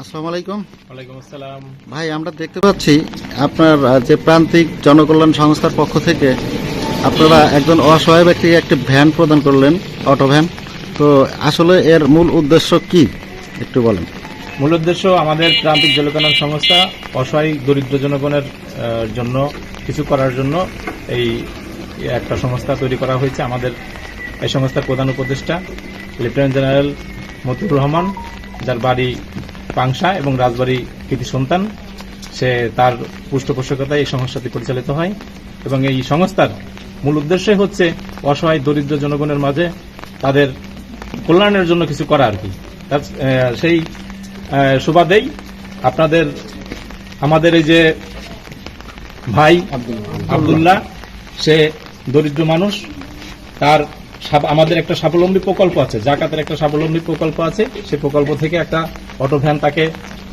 আসসালামু আলাইকুম। ওয়ালাইকুম আসসালাম। ভাই আমরা দেখতে পাচ্ছি আপনার যে প্রান্তিক জনকল্যাণ সংস্থার পক্ষ থেকে আপনারা একজন অসহায় ব্যক্তিকে একটি ভ্যান প্রদান করলেন অটো ভ্যান। তো আসলে এর মূল উদ্দেশ্য কি? একটু বলেন। মূল উদ্দেশ্য আমাদের প্রান্তিক জলকল্যাণ সংস্থা অসহায় দরিদ্র জনগণের জন্য কিছু করার জন্য এই একটা সংস্থা তৈরি করা হয়েছে। আমাদের এই সংস্থার প্রধান উপদেষ্টা লেফটেন্যান্ট জেনারেল মতিউর রহমান যার বাড়ি পাংশা এবং রাজবাড়ি কৃতি সন্তান সে তার পৃষ্ঠপোষকতায় এই সংস্থাটি পরিচালিত হয় এবং এই সংস্থার মূল উদ্দেশ্যই হচ্ছে অসহায় দরিদ্র জনগণের মাঝে তাদের কল্যাণের জন্য কিছু করা আর কি। সেই সুবাদেই আপনাদের আমাদের এই যে ভাই আব্দুল্লাহ সে দরিদ্র মানুষ তার আমাদের একটা স্বাবলম্বী প্রকল্প আছে জাকাতের একটা স্বাবলম্বী প্রকল্প আছে। সেই প্রকল্প থেকে একটা অটো ভ্যান তাকে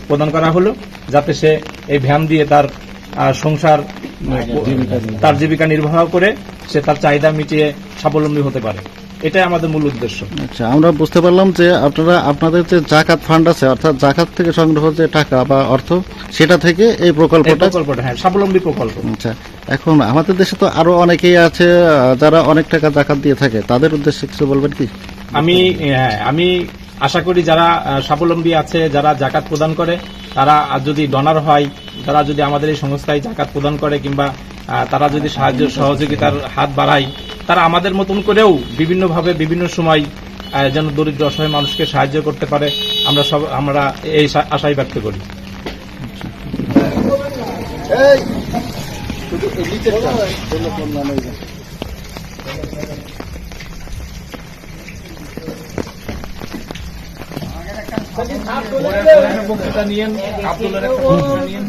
প্রদান করা হলো যাতে সে এই ভ্যান দিয়ে তার সংসার তার জীবিকা নির্বাহ করে সে তার চাহিদা মিটিয়ে স্বাবলম্বী হতে পারে। এটাই আমাদের মূল উদ্দেশ্য। আচ্ছা আমরা বুঝতে পারলাম যে আপনারা আপনাদের যে জাকাত ফান্ড আছে অর্থাৎ জাকাত থেকে সংগ্রহ যে টাকা বা অর্থ সেটা থেকে এই প্রকল্পটা প্রকল্পটা হ্যাঁ স্বাবলম্বী প্রকল্প। আচ্ছা এখন আমাদের দেশে তো আরও অনেকেই আছে যারা অনেক টাকা জাকাত দিয়ে থাকে। তাদের উদ্দেশ্যে কিছু বলবেন কি? আমি হ্যাঁ, আমি আশা করি যারা স্বাবলম্বী আছে যারা জাকাত প্রদান করে তারা যদি ডনার হয় তারা যদি আমাদের এই সংস্থায় জাকাত প্রদান করে কিংবা তারা যদি সাহায্য সহযোগিতার হাত বাড়ায় তারা আমাদের মতন করেও বিভিন্নভাবে বিভিন্ন সময় যেন দরিদ্র অসহায় মানুষকে সাহায্য করতে পারে আমরা সব আমরা এই আশাই ব্যক্ত করি। বক্তৃতা নিয়েন আব্দুল্লার একটা বক্তৃতা নিয়েন।